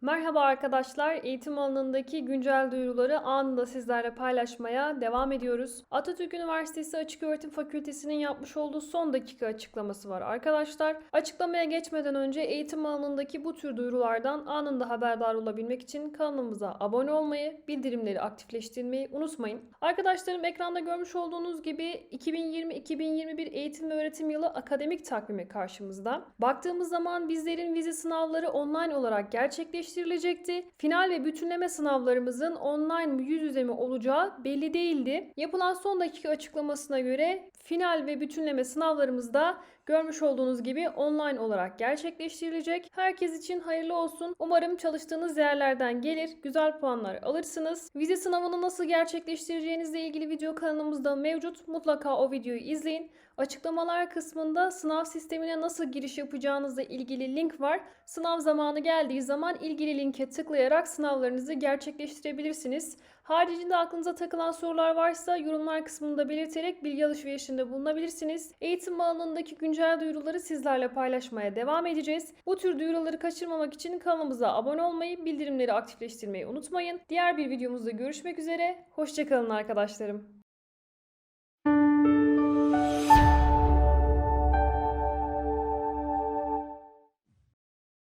Merhaba arkadaşlar. Eğitim alanındaki güncel duyuruları anında sizlerle paylaşmaya devam ediyoruz. Atatürk Üniversitesi Açık Öğretim Fakültesi'nin yapmış olduğu son dakika açıklaması var arkadaşlar. Açıklamaya geçmeden önce eğitim alanındaki bu tür duyurulardan anında haberdar olabilmek için kanalımıza abone olmayı, bildirimleri aktifleştirmeyi unutmayın. Arkadaşlarım ekranda görmüş olduğunuz gibi 2020-2021 eğitim ve öğretim yılı akademik takvimi karşımızda. Baktığımız zaman bizlerin vize sınavları online olarak gerçekleştirilecekti. Final ve bütünleme sınavlarımızın online mi yüz yüze mi olacağı belli değildi. Yapılan son dakika açıklamasına göre final ve bütünleme sınavlarımız da görmüş olduğunuz gibi online olarak gerçekleştirilecek. Herkes için hayırlı olsun. Umarım çalıştığınız yerlerden gelir, güzel puanlar alırsınız. Vize sınavını nasıl gerçekleştireceğinizle ilgili video kanalımızda mevcut. Mutlaka o videoyu izleyin. Açıklamalar kısmında sınav sistemine nasıl giriş yapacağınızla ilgili link var. Sınav zamanı geldiği zaman ilgili linke tıklayarak sınavlarınızı gerçekleştirebilirsiniz. Haricinde aklınıza takılan sorular varsa yorumlar kısmında belirterek bilgi alışverişinde bulunabilirsiniz. Eğitim alanındaki güncel duyuruları sizlerle paylaşmaya devam edeceğiz. Bu tür duyuruları kaçırmamak için kanalımıza abone olmayı, bildirimleri aktifleştirmeyi unutmayın. Diğer bir videomuzda görüşmek üzere. Hoşçakalın arkadaşlarım.